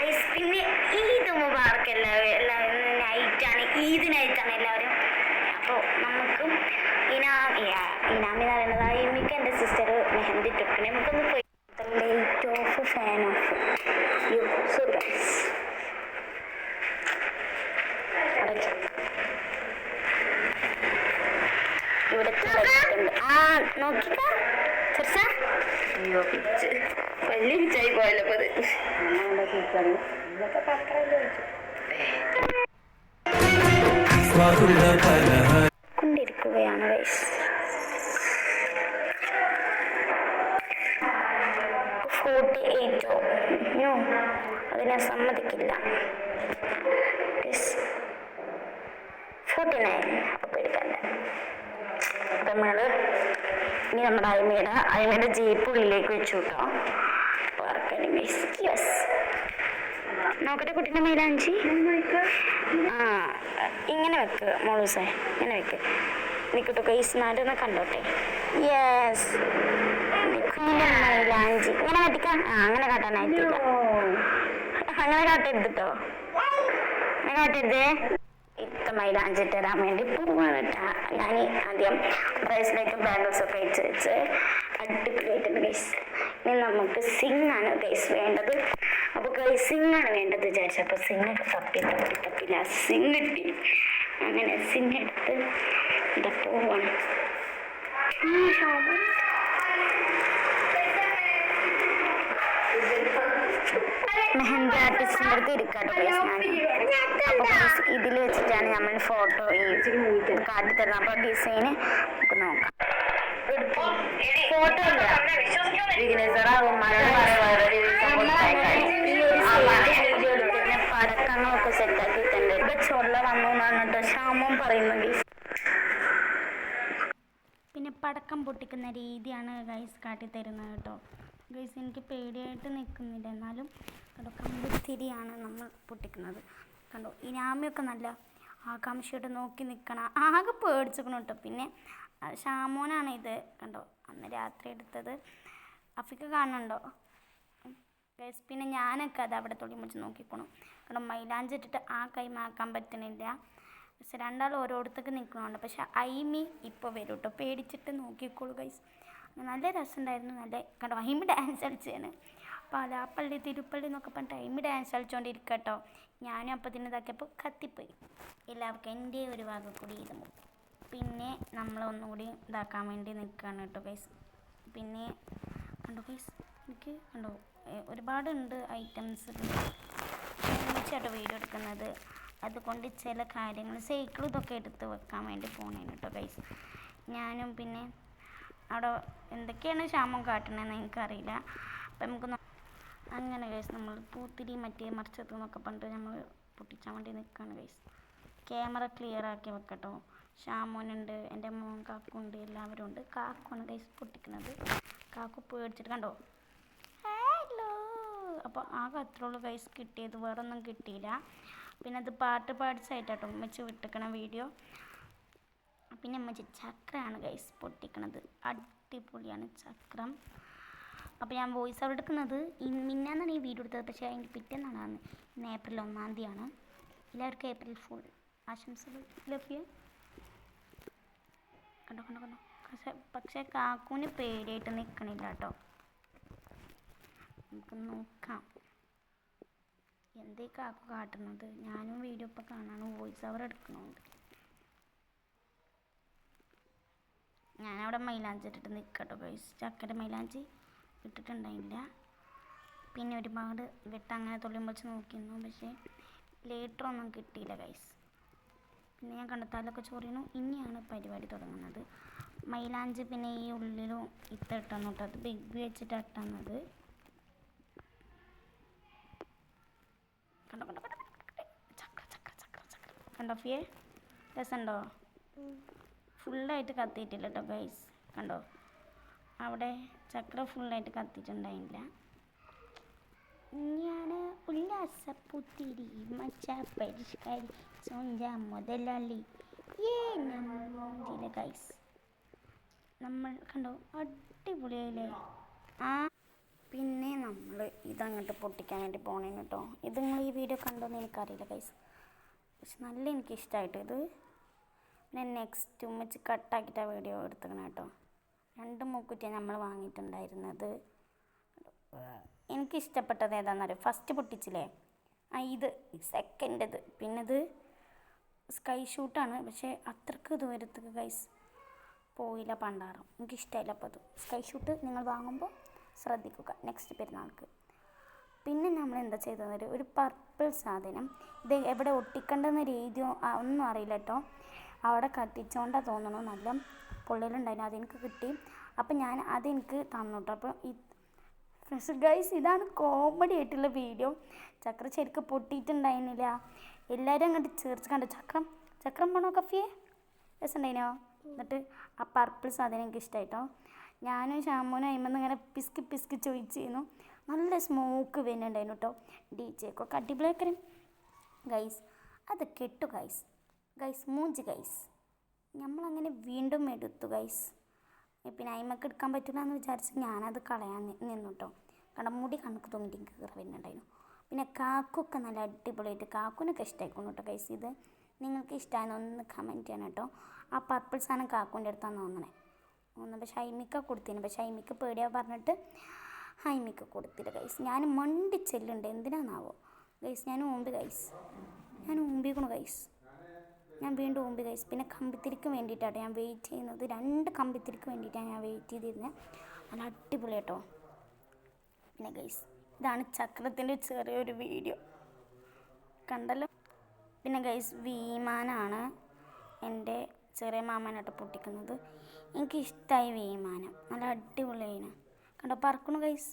പിന്നെ ഈദ് മുബാർക്ക് എല്ലാവരും എല്ലാവരും നൈറ്റാണ്. ഈദ് നൈറ്റാണ് എല്ലാവരും. അപ്പോൾ നമുക്കും ഇനാമി ഇനാമി എന്ന് പറയുന്നത് അയിമിക്ക് എന്റെ സിസ്റ്റർ മെഹന്തി ഇട്ടിട്ടുണ്ട് നമുക്കൊന്ന് പോയി. Light off fan off you so guys ഇവിടെ ആ നോക്കിക്കാ. ചെറുസ. അയ്യോ പിച്ച് വലിയ പിച്ചായി പോയല്ലോ അപ്പൊ അത് കൊണ്ടിരിക്കുകയാണ് ഗൈസ് ഫോർട്ടി എയ്റ്റോ നോ അതിനെ സമ്മതിക്കില്ല ഫോർട്ടി നയൻ അപ്പോൾ പേടിക്കണ്ട അപ്പം ഇനി നമ്മുടെ അയമയുടെ അയമയുടെ ജീപ്പ് ഉള്ളിലേക്ക് വെച്ചു കേട്ടോ. യെസ് നോക്കട്ടെ കുട്ടീന്റെ മേലാഞ്ചി ആ ഇങ്ങനെ വെക്ക് മോളൂസേ ഇങ്ങനെ വെക്ക്. നിൽക്കട്ടെ ഒന്ന് കണ്ടോട്ടെ. യെസ് മൈലാഞ്ചി ഇങ്ങനെ കാട്ടിക്കാം? ആ അങ്ങനെ കാട്ടാനായിട്ടില്ല. അങ്ങനെ കാട്ടരുത് കേട്ടോ അങ്ങനെ കാട്ടരുതേ. ഇത്ത മൈലാഞ്ചി തരാൻ വേണ്ടി പോവാണ് കേട്ടാ ഞാൻ ആദ്യം ബ്രേസ്ലെറ്റും ബാംഗിൾസും ഒക്കെ വെച്ച് വെച്ച് അടിപൊളിയായിട്ടുണ്ട് ഗൈസ് ഇനി നമുക്ക് സിങ് ആണ് ഗൈസ് വേണ്ടത്. അപ്പോൾ ഗൈസ് സിങ് ആണ് വേണ്ടത് വിചാരിച്ചപ്പോൾ സിങ് തപ്പി തപ്പി തപ്പില്ല സിങ് കിട്ടി. അങ്ങനെ സിങ് എടുത്ത് ഇതാ പോവാണ്. മെഹന്തി ആർട്ടിസ്റ്റിന്റെ അടുത്ത് ഇരിക്കാട്ടോ അപ്പോൾ ഇതിൽ വെച്ചിട്ടാണ് നമ്മൾ ഫോട്ടോ ഈ കാട്ടി തരുന്നത്. അപ്പോൾ ഡിസൈന് നമുക്ക് നോക്കാം. ഫോട്ടോ പടക്കങ്ങളൊക്കെ സെറ്റാക്കിയിട്ടുണ്ട് ഇപ്പൊ ചൊല്ല വന്നു എന്നാണ് കേട്ടോ ശ്യാമം പറയുന്നത് പിന്നെ പടക്കം പൊട്ടിക്കുന്ന രീതിയാണ് ഗൈസ് കാട്ടിത്തരുന്നത് കേട്ടോ. ഗൈസ് എനിക്ക് പേടിയായിട്ട് നിൽക്കുന്നില്ല എന്നാലും കണ്ടോ കമ്പിത്തിരിയാണ് നമ്മൾ പൊട്ടിക്കുന്നത്. കണ്ടോ? രാമയൊക്കെ നല്ല ആകാംക്ഷയോടെ നോക്കി നിൽക്കണം ആകെ പേടിച്ചിരിക്കണം കേട്ടോ പിന്നെ ഷാമോനാണ് ഇത് കണ്ടോ? അന്ന് രാത്രി എടുത്തത്. അഫിക്ക് കാണുന്നുണ്ടോ ഗൈസ് പിന്നെ ഞാനൊക്കെ അത് അവിടെ തുള്ളി മുടിച്ച് നോക്കിക്കോണം. കാരണം മൈലാഞ്ചി ഇട്ടിട്ട് ആ കൈ മാക്കാൻ പറ്റണില്ല. പക്ഷെ രണ്ടാൾ ഓരോരുത്തർക്ക് നിൽക്കണമുണ്ട് പക്ഷെ ഐമി ഇപ്പോൾ വരും കേട്ടോ പേടിച്ചിട്ട് നോക്കിക്കോളൂ ഗൈസ് നല്ല രസമുണ്ടായിരുന്നു. നല്ല കണ്ടോ? ഐമി ഡാൻസ് കളിച്ചാണ് പാലാപ്പള്ളി തിരുപ്പള്ളി എന്നൊക്കെ പറഞ്ഞിട്ട് ഐമി ഡാൻസ് കളിച്ചുകൊണ്ടിരിക്കുക കേട്ടോ ഞാനും അപ്പം തന്നെ ഇതാക്കിയപ്പോൾ കത്തിപ്പോയി. എല്ലാവർക്കും എന്റെ ഒരു ഭാഗം കൂടി ഇരുന്നു പിന്നെ നമ്മൾ ഒന്നുകൂടി ഇതാക്കാൻ വേണ്ടി നിൽക്കുകയാണ് കേട്ടോ ഗൈസ് പിന്നെ കണ്ടോ ഗൈസ് എനിക്ക് കണ്ടോ? ഒരുപാടുണ്ട് ഐറ്റംസ് ചേട്ടോ വീഡിയോ എടുക്കുന്നത്. അതുകൊണ്ട് ചില കാര്യങ്ങൾ സൈക്കിൾ ഇതൊക്കെ എടുത്ത് വെക്കാൻ വേണ്ടി പോണേന് കേട്ടോ ഗൈസ് ഞാനും പിന്നെ അവിടെ എന്തൊക്കെയാണ് ക്ഷാമം കാട്ടണതെന്ന് എനിക്കറിയില്ല. അപ്പം നമുക്ക് അങ്ങനെ കേസ് നമ്മൾ പൂത്തിരി മറ്റേ മറിച്ചത് എന്നൊക്കെ പറഞ്ഞിട്ട് നമ്മൾ പൊട്ടിച്ചാൻ വേണ്ടി നിൽക്കുകയാണ് കേസ് ക്യാമറ ക്ലിയർ ആക്കി വെക്കട്ടോ. ഷാമോനുണ്ട് എന്റെ മോൻ കാക്കുണ്ട് എല്ലാവരും ഉണ്ട്. കാക്കുമാണ് ഗൈസ് പൊട്ടിക്കുന്നത്. കാക്കു പേടിച്ചിട്ട് കണ്ടോ? ഹലോ അപ്പോൾ ആ അത്രേ ഉള്ളൂ ഗൈസ് കിട്ടിയത്. വേറൊന്നും കിട്ടിയില്ല. പിന്നെ അത് പാട്ട് പാടിച്ചായിട്ടോ ഉമ്മച്ച് വിട്ടിക്കണ വീഡിയോ പിന്നെ നമ്മൾ ചക്രയാണ് ഗൈസ് പൊട്ടിക്കണത്. അടിപൊളിയാണ് ചക്രം. അപ്പോൾ ഞാൻ വോയിസ് ഔട്ട് എടുക്കുന്നത് മിന്നാന്നാണ് ഈ വീഡിയോ എടുത്തത്. പക്ഷേ അതിന്റെ പിറ്റേന്നാണ് ഇന്ന് ഏപ്രിൽ ഒന്നാം തീയതിയാണ്. എല്ലാവർക്കും ഏപ്രിൽ ഫുൾ ആശംസകൾ. ലഭ്യ കണ്ടോ കണ്ടോ കണ്ടോ? പക്ഷേ പക്ഷേ കാക്കൂന് പേടിയായിട്ട് നിൽക്കണില്ല കേട്ടോ. നമുക്ക് നോക്കാം. എന്തേ കാക്കു കാട്ടുന്നത്? ഞാനും വീഡിയോ ഇപ്പം കാണാനും വോയിസ് അവർ എടുക്കണുണ്ട്. ഞാനവിടെ മൈലാഞ്ചി ഇട്ടിട്ട് നിൽക്കട്ടോ ഗൈസ് ചക്കര മൈലാഞ്ചി ഇട്ടിട്ടുണ്ടായില്ല. പിന്നെ ഒരുപാട് വെട്ട അങ്ങനെ തൊള്ളിയും വെച്ച് നോക്കിയിരുന്നു. പക്ഷേ ലേറ്റർ ഒന്നും കിട്ടിയില്ല ഗൈസ് പിന്നെ ഞാൻ കണ്ടെത്താലൊക്കെ ചോറിനു ഇനിയാണ് പരിപാടി തുടങ്ങുന്നത്. മൈലാഞ്ചി പിന്നെ ഈ ഉള്ളിലും ഇത്ത ഇട്ടാന്ന് തൊട്ടത് ബിഗ് വെച്ചിട്ട് ഇട്ടുന്നത് കണ്ടോ കണ്ടോ, കണ്ടോ. ചക്ര ചക്ര ചക്ര ചക്ര. കണ്ടോ ഫിയെ? രസമുണ്ടോ? ഫുള്ളായിട്ട് കത്തിയിട്ടില്ല കേട്ടോ ഗൈസ് കണ്ടോ? അവിടെ ചക്ര ഫുള്ളായിട്ട് കത്തിയിട്ടുണ്ടായില്ല. ഞാൻ ഉല്ലാസപ്പുത്തിരി മച്ച പരിഷ്കാരി സോഞ്ച മുതലാളി. ഏ നമ്മ ഗൈസ് നമ്മൾ കണ്ടോ? അടിപൊളിയായില്ലേ? ആ പിന്നെ നമ്മൾ ഇതങ്ങോട്ട് പൊട്ടിക്കാൻ വേണ്ടി പോണേന് കേട്ടോ. ഇത് നിങ്ങൾ ഈ വീഡിയോ കണ്ടോന്ന് എനിക്കറിയില്ല ഗൈസ് പക്ഷെ നല്ല എനിക്കിഷ്ടമായിട്ട് ഇത്. പിന്നെ നെക്സ്റ്റ് ഉമ്മച്ച് ആ വീഡിയോ എടുത്തേക്കണം കേട്ടോ രണ്ട് മൂക്കുറ്റിയാണ് നമ്മൾ വാങ്ങിയിട്ടുണ്ടായിരുന്നത്. എനിക്ക് ഇഷ്ടപ്പെട്ടത് ഏതാണെന്നറിയോ ഫസ്റ്റ് പൊട്ടിച്ചില്ലേ? ആ ഇത്. സെക്കൻഡ് ഇത്. പിന്നെ ഇത് സ്കൈ ഷൂട്ടാണ് പക്ഷേ അത്രയ്ക്ക് ദൂരത്തേക്ക് ഗൈസ് പോയില്ല പണ്ടാറും എനിക്ക് ഇഷ്ടമില്ല അപ്പോൾ അത്. സ്കൈ ഷൂട്ട് നിങ്ങൾ വാങ്ങുമ്പോൾ ശ്രദ്ധിക്കുക. നെക്സ്റ്റ് പെരുന്നാൾക്ക്. പിന്നെ നമ്മൾ എന്താ ചെയ്തതെന്ന് ഒരു പർപ്പിൾ സാധനം. ഇത് എവിടെ ഒട്ടിക്കേണ്ടെന്ന രീതിയോ ഒന്നും അറിയില്ല കേട്ടോ അവിടെ കത്തിച്ചോണ്ടാ തോന്നണു. നല്ല പൊള്ളലുണ്ടായിരുന്നു. അതെനിക്ക് കിട്ടി. അപ്പം ഞാൻ അതെനിക്ക് തന്നു കേട്ടോ അപ്പോൾ ഈ ഗൈസ് ഇതാണ് കോമഡി ആയിട്ടുള്ള വീഡിയോ. ചക്ര ശരിക്കും പൊട്ടിയിട്ടുണ്ടായിരുന്നില്ല. എല്ലാവരും അങ്ങോട്ട് ചേർച്ച് കണ്ട. ചക്രം ചക്രം പോണോ കഫിയെ? രസം ഉണ്ടായിനോ എന്നിട്ട് ആ പർപ്പിൾ സാധനം എനിക്ക് ഇഷ്ടമായിട്ടോ ഞാനും ഷാമൂനും അയിമെന്ന് ഇങ്ങനെ പിസ്കി പിസ്കി ചോദിച്ചിരുന്നു. നല്ല സ്മോക്ക് വരുന്നുണ്ടായിരുന്നു കേട്ടോ ഡി ജെക്കൊക്കെ അടിപൊളിയാക്കരും ഗൈസ് അത് കെട്ടു ഗൈസ്. ഗൈസ് മൂഞ്ച് ഗൈസ് നമ്മളങ്ങനെ വീണ്ടും എടുത്തു ഗൈസ് പിന്നെ അയിമക്ക് എടുക്കാൻ പറ്റില്ല എന്ന് വിചാരിച്ച് ഞാനത് കളയാൻ നിന്നു കേട്ടോ കാരണം മുടി കണക്ക് എനിക്ക് കയറി വരുന്നുണ്ടായിരുന്നു. പിന്നെ കാക്കൊക്കെ നല്ല അടിപൊളിയായിട്ട് കാക്കുനൊക്കെ ഇഷ്ടമായിക്കോളൂ കേട്ടോ ഗൈസ് ഇത് നിങ്ങൾക്ക് ഇഷ്ടമായെന്ന് ഒന്ന് കമന്റ് ചെയ്യണം കേട്ടോ ആ പർപ്പിൾ സാധനം കാക്കുന്റെ അടുത്താണ് തോന്നണേ. ഒന്ന് പക്ഷെ കൊടുത്തിന്. പക്ഷെ ഹൈമിക്ക് പേടിയാ പറഞ്ഞിട്ട് ഹൈമിക്ക കൊടുത്തില്ല ഗൈസ് ഞാൻ മണ്ടി ചെല്ലുണ്ട് എന്തിനാന്നാവോ? ഗൈസ് ഞാൻ ഊമ്പി ഗൈസ് ഞാൻ ഊമ്പിക്കണു ഗൈസ് ഞാൻ വീണ്ടും ഊമ്പി കഴിച്ചു പിന്നെ കമ്പിത്തിരിക്ക് വേണ്ടിയിട്ടാണ് ഞാൻ വെയിറ്റ് ചെയ്യുന്നത്. രണ്ട് കമ്പിത്തിരിക്ക് വേണ്ടിയിട്ടാണ് ഞാൻ വെയിറ്റ് ചെയ്തിരുന്നത്. നല്ല അടിപൊളി കേട്ടോ പിന്നെ ഗൈസ് ഇതാണ് ചക്രത്തിന്റെ ചെറിയൊരു വീഡിയോ കണ്ടല്ലോ? പിന്നെ ഗൈസ് വിമാനാണ് എന്റെ ചെറിയ മാമനായിട്ട് പൊട്ടിക്കുന്നത്. എനിക്ക് ഇഷ്ടമായി വിമാനം. നല്ല അടിപൊളിയാണ്. കണ്ടോ? പറക്കണു ഗൈസ്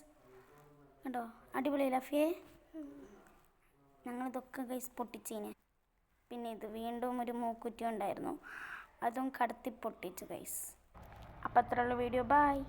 കണ്ടോ? അടിപൊളി ഫേ ഞങ്ങളിതൊക്കെ ഗൈസ് പൊട്ടിച്ചീനെ. പിന്നെ ഇത് വീണ്ടും ഒരു മൂക്കുറ്റി ഉണ്ടായിരുന്നു. അതും കടത്തി പൊട്ടിച്ചു ഗൈസ് അപ്പം അത്രയുള്ള വീഡിയോ ബായ്